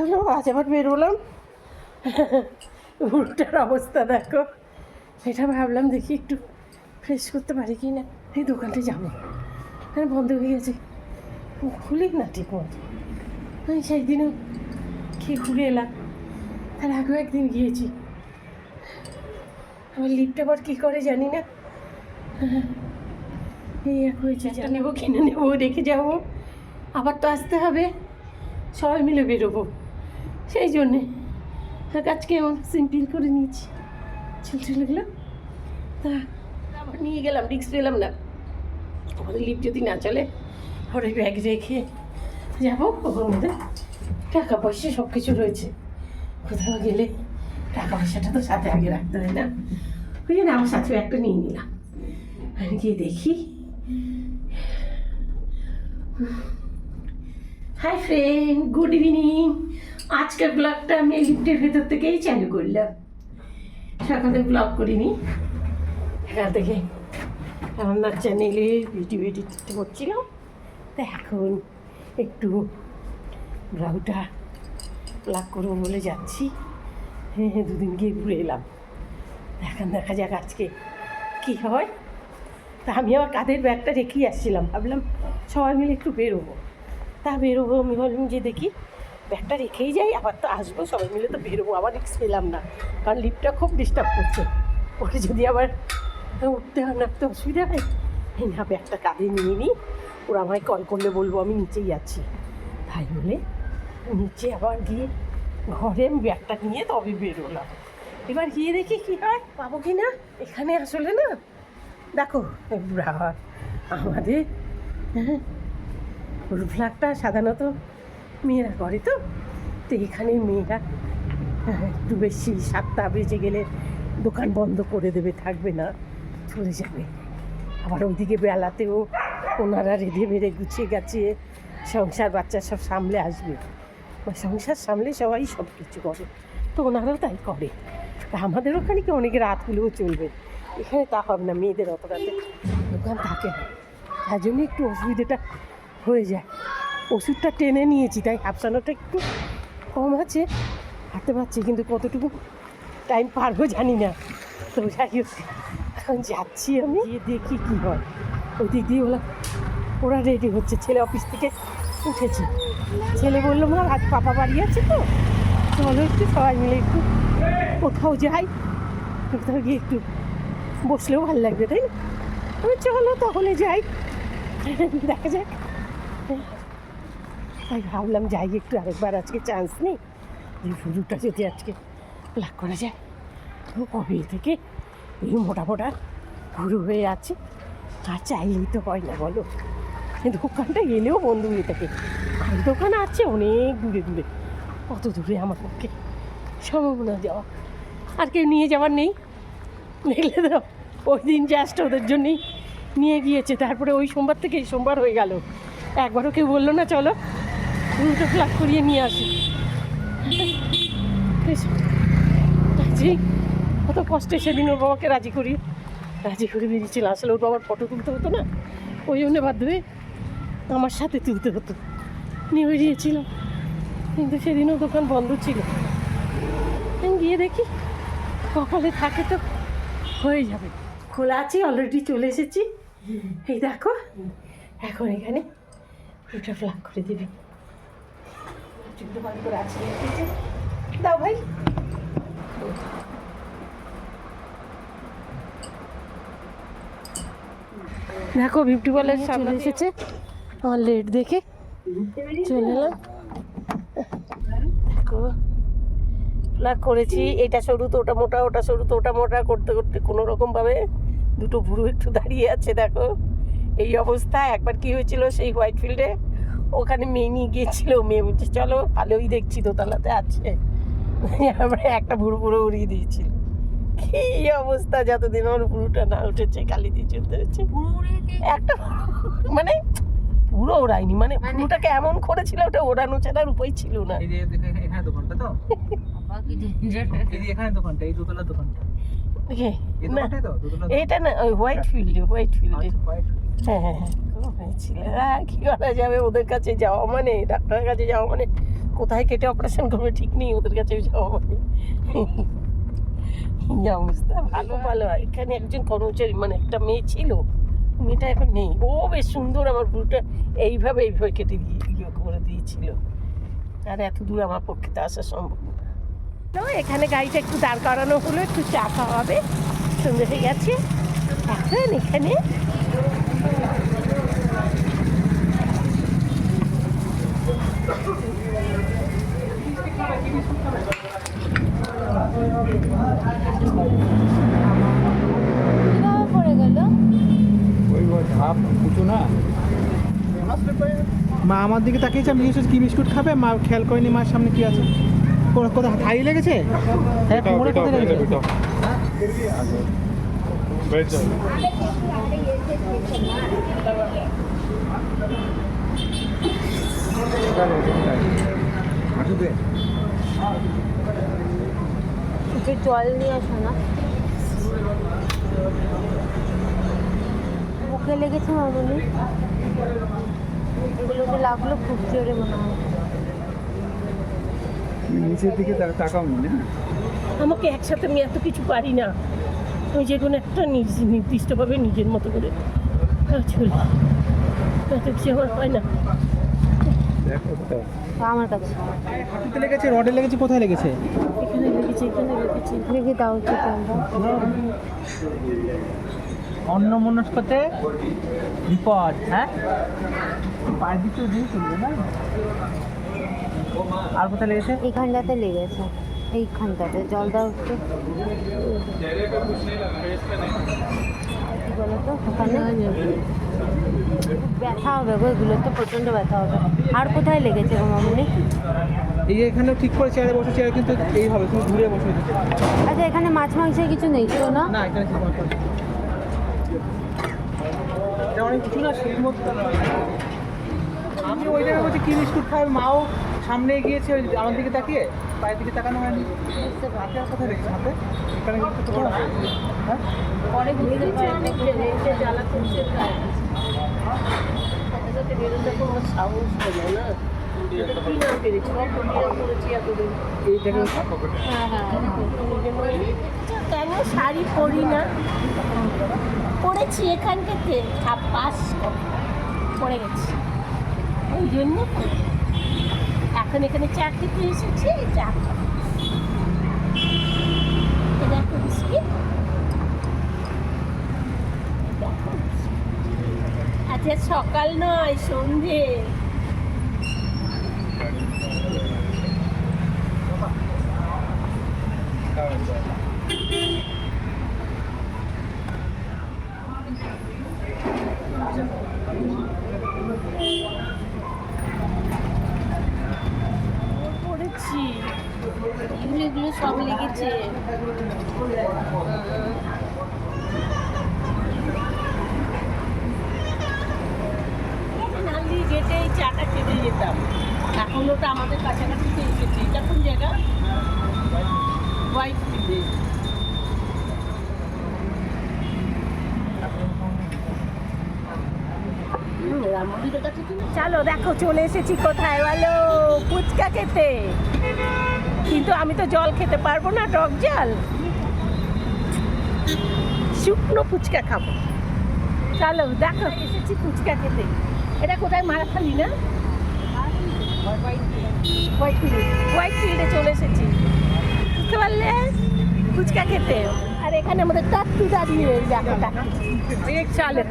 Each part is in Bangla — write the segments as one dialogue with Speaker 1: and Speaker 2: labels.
Speaker 1: চলো আজ আবার বেরোলাম। উল্টার অবস্থা দেখো। এটা ভাবলাম দেখি একটু ফ্রেশ করতে পারি কি না। এই দোকানটা যাব। হ্যাঁ বন্ধ হয়ে গেছে। খুলি না ঠিক মতো। আমি সেই দিনও খেয়ে ঘুরে এলাম। তার আগেও একদিন গিয়েছি। আমার লিফ্ট আবার কী করে জানি না। এই এক হয়েছে যেটা নেব কিনে নেব রেখে যাব। আবার তো আসতে হবে। সবাই মিলে বেরোবো। সেই জন্যে। আজকে এমন সিম্পল করে নিয়েছি। ছেলেগুলো তা আবার নিয়ে গেলাম রিক্স পেলাম না। আমাদের লিফ্ট যদি না চলে ওর ব্যাগ রেখে যাব ওর মধ্যে। টাকা পয়সা সব কিছু রয়েছে। কোথাও গেলে টাকা পয়সাটা তো সাথে আগে রাখতে হয় না। ওই জন্য আমার সাথে একটা নিয়ে নিলাম। আমি গিয়ে দেখি। Hi friend, good evening. আজকের ব্লগটা আমি লিফটের ভেতর থেকেই চালু করলাম। সকালে ব্লগ করিনি। এখান থেকে রান্নার চ্যানেলে ভিডিও এডিট করছিলাম তা এখন একটু ব্লাউটা প্লাগ করব বলে যাচ্ছি। হ্যাঁ হ্যাঁ দুদিন গিয়ে ঘুরে এলাম। এখন দেখা যাক আজকে কী হয়। তা আমি আবার কাঁধের ব্যাগটা রেখেই আসছিলাম। ভাবলাম সবাই মিলে একটু বেরোবো। তা বেরোবো, আমি ভাবলাম যে দেখি ব্যাগটা রেখেই যাই, আবার তো আসব, সবাই মিলে তো বেরোবো, আবার রিক্স পেলাম না। কারণ লিফটটা খুব ডিস্টার্ব করছে। ওকে যদি আবার উঠতে হয়, নামতে অসুবিধা হয়, এই না, ব্যাগটা কাঁধে নিয়ে নিই। ওরা আমায় কল করলে বলব, আমি নিচেই আছি। তাই বলে নিচে আবার গিয়ে ঘরে আমি ব্যাগটা নিয়ে তবে বেরোলাম। এবার গিয়ে দেখি কী হয়, পাবো কি না? এখানে আসলে না, দেখো আমাদের হ্যাঁ ফ্ল্যাগটা সাধারণত মেয়েরা করে তো তো এখানে মেয়েরা হ্যাঁ, একটু বেশি সাতটা বেজে গেলে দোকান বন্ধ করে দেবে থাকবে না চলে যাবে। আবার ওইদিকে বেলাতেও ওনারা রেঁধে বেড়ে গুছিয়ে গাছিয়ে সংসার বাচ্চা সব সামলে আসবে। সংসার সামলে সবাই সব কিছু করে। তো ওনারাও তাই করে। তা আমাদের ওখানে কি অনেক রাতগুলোও চলবে? এখানে তা হবে না মেয়েদের অত রাতে দোকান থাকে না। তার জন্য একটু অসুবিধাটা হয়ে যায়। ওষুধটা টেনে নিয়েছি, তাই হাফসানোটা একটু কম আছে। হাঁটতে পারছি, কিন্তু কতটুকু টাইম পারব জানি না। তো যাই হোক, এখন যাচ্ছি আমি। গিয়ে দেখি কী হয়। ওই দিক দিয়ে ওরা ওরা রেডি হচ্ছে। ছেলে অফিস থেকে উঠেছে। ছেলে বলল, মা, আজ পাপা বাড়ি আছে তো? চলো একটু, সবাই মিলে একটু কোথাও যাই। কোথাও গিয়ে একটু বসলেও ভালো লাগবে, তাই না? চলো তাহলে যাই। দেখা যাক। তাই ভাবলাম যাই, একটু আরেকবার আজকে চান্স নেই। এই ফুলটা যদি আজকে লাগ করা যায়, তো কবে থেকে এই মোটা মোটা পুরো হয়ে আছে? আর চাইলেই তো হয় না, বলো। দোকানটা এলেও বন্ধু হয়ে থাকে। আর দোকান আছে অনেক দূরে দূরে। অত দূরে আমার পক্ষে সম্ভাবনা যাওয়া। আর কেউ নিয়ে যাওয়ার নেই। দেখলে তো ওই দিন জাস্ট ওদের জন্যই নিয়ে গিয়েছে। তারপরে ওই সোমবার থেকে এই সোমবার হয়ে গেল। একবারও কেউ বলল না, চলো উল্টো ফ্লাগ করিয়ে নিয়ে আসি। রাজি? কত কষ্টে সেদিন ওর বাবাকে রাজি করি। রাজি করে বেরিয়েছিল। আসলে ওর বাবার ফটো তুলতে হতো না। ওই জন্য বাধ্য হয়ে আমার সাথে তুলতে হতো। নিয়ে বেরিয়েছিলাম। কিন্তু সেদিনও দোকান বন্ধ ছিল। গিয়ে দেখি, কপালে থাকে তো, হয়ে যাবে। খোলা আছে অলরেডি চলে এসেছি। এই দেখো, এখন এখানে ওটা ফ্লাগ করে দিবি। চুলটা ভালো করে আছে দাও ভাই। দেখো বিউটি পার্লার সামনে এসেছে। আমার লেট দেখে চলে এলাম। দেখো প্লাগ করেছি। এটা সরু তো ওটা মোটা ওটা সরু তো ওটা মোটা করতে করতে কোনো রকমভাবে দুটো ভুরু একটু দাঁড়িয়ে আছে দেখো। এই অবস্থা। একবার কি হয়েছিল সেই হোয়াইট ফিল্ডে ওখানে মেয়ে নিয়ে গিয়েছিল মেয়ে বলছে চলো ভালোই দেখছি দোতলাতে আছে। আমরা একটা ভুরু ভুড়ো উড়িয়ে দিয়েছিল। কি অবস্থা যতদিন আমার ভুরুটা না উঠেছে কালি দিয়ে চলতে হচ্ছে। একটা মানে পুরো ওড়ায়নি মানে পুরোটাকে এমন করেছিল ওটা ওড়ানো ছাড়ার উপায় ছিল না।
Speaker 2: এখানে এখানে দোকানটা তো? এখানে দোকানটা এই দোতলার দোকানটা।
Speaker 1: দেখে,
Speaker 2: এই
Speaker 1: না
Speaker 2: দোকানটাই তো দোতলা
Speaker 1: এটা না ওই হোয়াইট ফিল্ডে হোয়াইট ফিল্ডে হ্যাঁ হ্যাঁ হ্যাঁ। হয়েছিল কি করা যাবে? ওদের কাছে যাওয়া মানে ডাক্তারের কাছে যাওয়া মানে? কোথায় কেটে অপারেশন করবে ঠিক নেই, ওদের কাছে সব আমাকে অবস্থা? ভালো ভালো। এখানে একজন কর্মচারী মানে একটা মেয়ে ছিল, মেয়েটা এখন নেই। ও বেশ সুন্দর আমার ভুলটা এইভাবে এইভাবে কেটে দিয়ে ইয়ে করে দিয়েছিল। আর এত দূর আমার পক্ষে তো আসা সম্ভব না। এখানে গাড়িটা একটু দাঁড় করানো হলো, একটু চা খাওয়া হবে। সন্ধ্যে হয়ে গেছে। এখন এখানে
Speaker 3: কীভাবে পড়ে গেল
Speaker 4: উঁচু না? মা আমার দিকে তাকিয়েছে আমি জিজ্ঞেস কি বিস্কুট খাবে? মা খেয়াল করেনি মার সামনে কি আছে। কোথায় থাই লেগেছে? হ্যাঁ কোমরে কোথায় লেগেছে?
Speaker 3: জল নিয়ে আসো না। মুখে লেগেছে মামনি। এগুলোতে লাগল খুব জোরে মনে হয়।
Speaker 4: নিচের দিকে তাকাওনি না?
Speaker 1: আমাকে একসাথে আমি এত কিছু পারি না। আমি যে কোনো একটা নির্দিষ্টভাবে নিজের মতো করে করি। এত কিছু আমার হয় না।
Speaker 3: আমার কাছে।
Speaker 4: হাঁটুতে লেগেছে রডে লেগেছে কোথায় লেগেছে?
Speaker 1: এখানে লেগেছে এখানে লেগেছে।
Speaker 3: দাও একটু
Speaker 2: অন্য মনস্কতে বিপদ হ্যাঁ? পায়ের দিকে দিয়ে চলবে না? আর কোথায় লেগেছে?
Speaker 3: এইখানটাতে লেগেছে এইখানটাতে। জল দাও একটু কি বলো তো ওখানে? ব্যথা হবে গো এগুলো তো প্রচণ্ড ব্যথা হবে। আর কোথায় লেগেছে গো মামনি?
Speaker 4: এই যে এখানেও ঠিক করে চেয়ারে বসে চেয়ারে কিন্তু এই হবে তুমি ঘুরে বসে
Speaker 3: আচ্ছা এখানে মাছ মাংসের কিছু নেই তো না
Speaker 4: না এখানে অনেক কিছু না সেই মতো। আমি ওই জায়গায় বলছি কি বিস্কুট খাবে মাও সামনে গিয়েছে ওই আমার দিকে তাকিয়ে? পায়ের দিকে তাকানো হয়নি। হাতে আর কোথায় রেখেছে হাতে। এখানে কিন্তু হ্যাঁ?
Speaker 1: পরে বুঝতে জ্বালা করছে সাথে সাথে বেরোতে কোনো সাহস হলো না।
Speaker 3: হ্যাঁ হ্যাঁ।
Speaker 1: কেন শাড়ি পরি না। পরেছি এখান থেকে পাস পড়ে গেছি। ওই জন্য এখন এখানে চাকরিতে এসেছি চা দেখো আচ্ছা সকাল নয়, সন্ধে। পড়েছি এগুলো এগুলো সব লেগেছে নালি গেটে এই চাটা খেতে যেতাম এখন ওটা আমাদের কাছাকাছিতে এসেছে। এটা কোন জায়গা? হোয়াইট ফিল্ডে চলো, দেখো, চলে এসেছি কোথায়? বলো, ফুচকা খেতে। কিন্তু আমি তো জল খেতে পারব না, টক জল। শুকনো ফুচকা খাব। চলো, দেখো, এসেছি ফুচকা খেতে। এটা কোথায়? মারাখালি না? হোয়াইট ফিল্ড হোয়াইট ফিল্ডে চলে এসেছি। বুঝতে পারলে? ফুচকা খেতে। আর এখানে আমাদের টাট্টু দাঁড়িয়ে চলো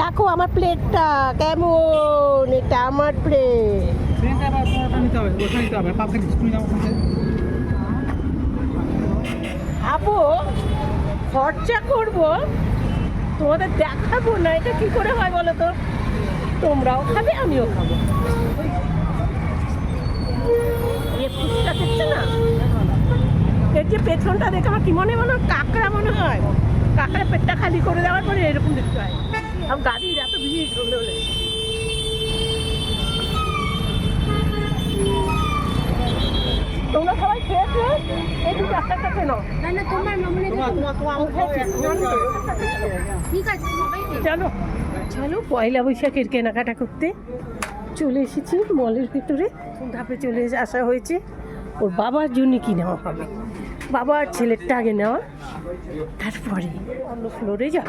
Speaker 1: দেখো আমার প্লেটটা, কেমন? এটা আমার প্লেট। খাব খরচা করব? তোমাদের দেখাবো না, এটা কি করে হয় বলো তো? তোমরাও খাবে আমিও খাব। ফুচকা দেখছ না? এর যে পেছনটা দেখে আমার কি মনে বলো? কাঁকড়া মনে হয়। কাঁকড়া পেটটা খালি করে দেওয়ার পরে এরকম দেখতে হয়। আর গাড়ির এত ভিড় হলে হলে তোমরা সবাই খেয়েছো? এই দুটো একটা একটা কেন
Speaker 3: না না তোমার মামনি ঠিক আছে।
Speaker 1: চলো। চলো পয়লা বৈশাখের কেনাকাটা করতে। চলে এসেছি মলের ভিতরে, ধাপে চলে আসা হয়েছে। ওর বাবার জন্য কি নেওয়া হবে? বাবার ছেলেরটা আগে নেওয়া, তারপরে অন্য ফ্লোরে যাব।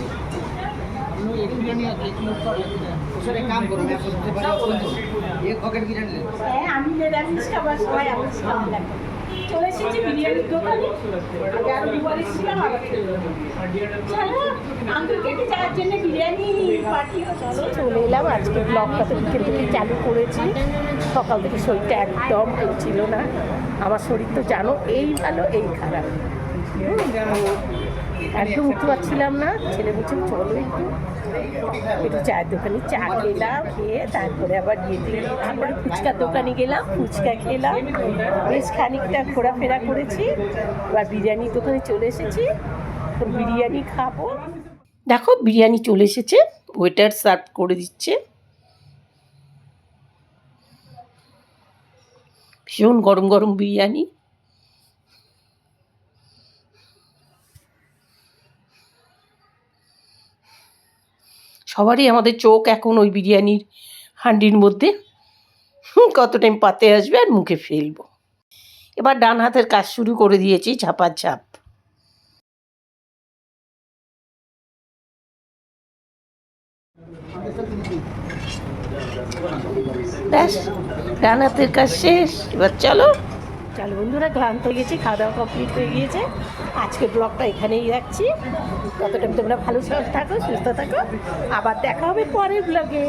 Speaker 1: আমি নিরামিষ খাবার সবাই আমিষ খাবার লাগে চলে এসেছি বিরিয়ানির দোকানে। আগে আরও দুবার এসেছিলাম আবার চলো আঙ্কেলকে যাওয়ার জন্য বিরিয়ানি পাঠিয়ে চলো। চলে এলাম আজকে ব্লগটা তো বিকেল থেকে চালু করেছি। সকাল থেকে শরীরটা একদম ভালো ছিল না। আমার শরীর তো জানো এই ভালো এই খারাপ। একদম উঠতে পারছিলাম না। ছেলে বলছে, চলো একটু একটু চায়ের দোকানে চা খেলাম খেয়ে তারপরে আবার ইয়েতে তারপরে ফুচকার দোকানে গেলাম, ফুচকা খেলাম। বেশ খানিকটা ঘোরাফেরা করেছি, এবার বিরিয়ানির দোকানে চলে এসেছি। এখন বিরিয়ানি খাব। দেখো, বিরিয়ানি চলে এসেছে ওয়েটার সার্ভ করে দিচ্ছে। ভীষণ গরম গরম বিরিয়ানি। সবারই আমাদের চোখ এখন ওই বিরিয়ানির হান্ডির মধ্যে। কত টাইম পাতে আসবে আর মুখে ফেলব। এবার ডান হাতের কাজ শুরু করে দিয়েছি, ঝাপার ঝাপ। ব্যাস, ডান হাতের কাজ শেষ। এবার চলো। চলো বন্ধুরা, ক্লান্ত হয়ে গেছি খাওয়া দাওয়া কমপ্লিট হয়ে গিয়েছে। আজকে ব্লগটা এখানেই রাখছি। ততটা তোমরা ভালো থাকো, সুস্থ থাকো। আবার দেখা হবে পরের ব্লগে